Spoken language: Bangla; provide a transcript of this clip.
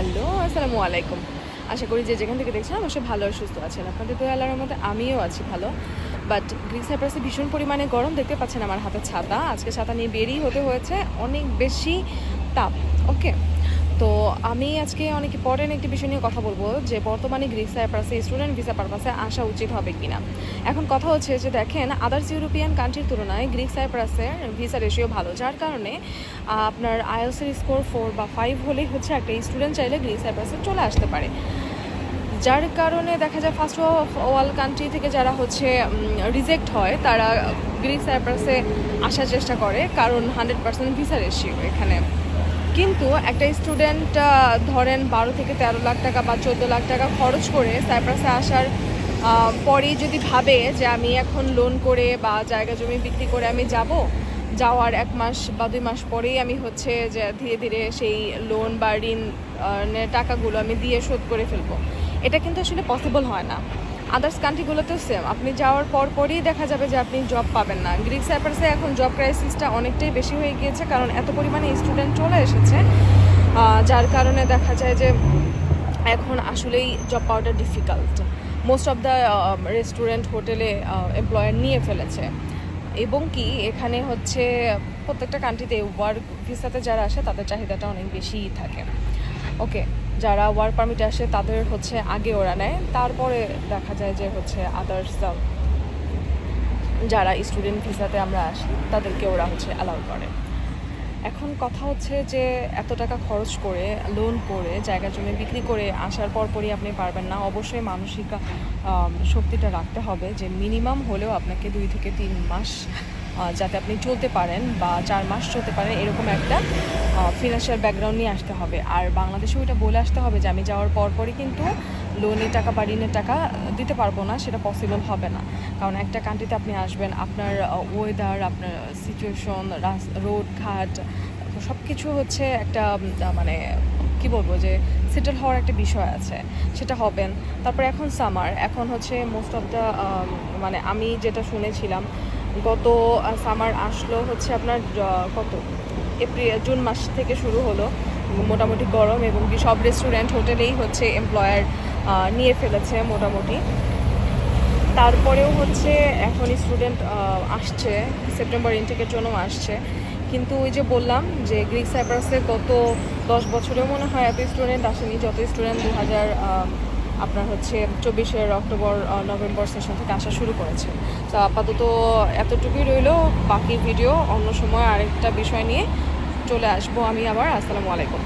হ্যালো, আসসালামু আলাইকুম। আশা করি যে যেখান থেকে দেখছেন অবশ্যই ভালো আর সুস্থ আছেন। আপনাদের তো আল্লাহর মধ্যে আমিও আছি ভালো। বাট গ্রিক সাইপ্রাসে ভীষণ পরিমাণে গরম দেখতে পাচ্ছেন আমার হাতে ছাতা। আজকে ছাতা নিয়ে বেরিয়ে হতে হয়েছে অনেক বেশি তাপ। ওকে তো আমি আজকে অনেক ইম্পর্টেন্ট একটি বিষয় নিয়ে কথা বলব যে বর্তমানে গ্রিক সাইপ্রাসে স্টুডেন্ট ভিসা পারপাসে আসা উচিত হবে কিনা। এখন কথা হচ্ছে যে দেখেন আদার্স ইউরোপিয়ান কান্ট্রির তুলনায় গ্রিক সাইপ্রাসের ভিসা রেশিও ভালো, যার কারণে আপনার আইএলসির স্কোর ফোর বা ফাইভ হলেই হচ্ছে একটা স্টুডেন্ট চাইলে গ্রিক সাইপ্রাসে চলে আসতে পারে। যার কারণে দেখা যায় ফার্স্ট অফ ওয়াল কান্ট্রি থেকে যারা হচ্ছে রিজেক্ট হয়, তারা গ্রিক সাইপ্রাসে আসার চেষ্টা করে, কারণ হান্ড্রেড পার্সেন্ট ভিসা রেশিও এখানে। কিন্তু একটা স্টুডেন্ট ধরেন বারো থেকে তেরো লাখ টাকা বা চোদ্দ লাখ টাকা খরচ করে সাইপ্রাসে আসার পরেই যদি ভাবে যে আমি এখন লোন করে বা জায়গা জমি বিক্রি করে আমি যাব, যাওয়ার এক মাস বা দুই মাস পরেই আমি হচ্ছে যে ধীরে ধীরে সেই লোন বা ঋণ টাকাগুলো আমি দিয়ে শোধ করে ফেলব। এটা কিন্তু আসলে পসিবল হয় না। আদার্স কান্ট্রিগুলোতেও সেম আপনি যাওয়ার পর পরই দেখা যাবে যে আপনি জব পাবেন না। গ্রিক সাইপ্রাসে এখন জব ক্রাইসিসটা অনেকটাই বেশি হয়ে গিয়েছে কারণ এত পরিমাণে স্টুডেন্ট চলে এসেছে। যার কারণে দেখা যায় যে এখন আসলেই জব পাওয়াটা difficult most of the restaurant হোটেলে এমপ্লয়ার নিয়ে ফেলেছে। এবং কি, এখানে হচ্ছে প্রত্যেকটা কান্ট্রিতে ওয়ার্ক ভিসাতে যারা আসে তাদের চাহিদাটা অনেক বেশিই থাকে। ওকে যারা ওয়ার্ক পারমিটে আসে, তাদের হচ্ছে আগে ওরা নেয়। তারপরে দেখা যায় যে হচ্ছে আদার্স যারা স্টুডেন্ট ভিসাতে আমরা আসি, তাদেরকে ওরা হচ্ছে অ্যালাউ করে। এখন কথা হচ্ছে যে এত টাকা খরচ করে লোন করে, জায়গা জমি বিক্রি করে আসার পরপরই আপনি পারবেন না। অবশ্যই মানসিক শক্তিটা রাখতে হবে যে মিনিমাম হলেও আপনাকে দুই থেকে তিন মাস যাতে আপনি চলতে পারেন বা চার মাস চলতে পারেন, এরকম একটা ফিনান্সিয়াল ব্যাকগ্রাউন্ড নিয়ে আসতে হবে। আর বাংলাদেশে ওইটা বলে আসতে হবে যে, আমি যাওয়ার পর পরই কিন্তু লোনের টাকা বা ঋণের টাকা দিতে পারব না, সেটা পসিবল হবে না। কারণ একটা কান্ট্রিতে আপনি আসবেন, আপনার ওয়েদার আপনার সিচুয়েশন রোড ঘাট সব কিছু হচ্ছে একটা মানে কি বলব যে সেটেল হওয়ার একটা বিষয় আছে, সেটা হবেন তারপরে এখন সামার এখন হচ্ছে মোস্ট অফ দ্য মানে আমি যেটা শুনেছিলাম, গত সামার আসলো হচ্ছে আপনার কত? এপ্রিল, জুন মাস থেকে শুরু হলো। মোটামুটি গরম এবং কি সব রেস্টুরেন্ট হোটেলেই হচ্ছে এমপ্লয়ার নিয়ে ফেলেছে মোটামুটি। তারপরেও হচ্ছে এখন স্টুডেন্ট আসছে সেপ্টেম্বর ইনটেকের জন্য আসছে। কিন্তু ওই যে বললাম যে গ্রিক সাইপ্রাসে গত দশ বছরেও মনে হয় এত স্টুডেন্ট আসেনি, যত স্টুডেন্ট দু হাজার আপনার হচ্ছে চব্বিশে অক্টোবর নভেম্বর সেশন থেকে আসা শুরু করেছে। তো আপাতত এতটুকুই রইল, বাকি ভিডিও অন্য সময় আরেকটা বিষয় নিয়ে চলে আসব আমি আবার। আসসালামু আলাইকুম।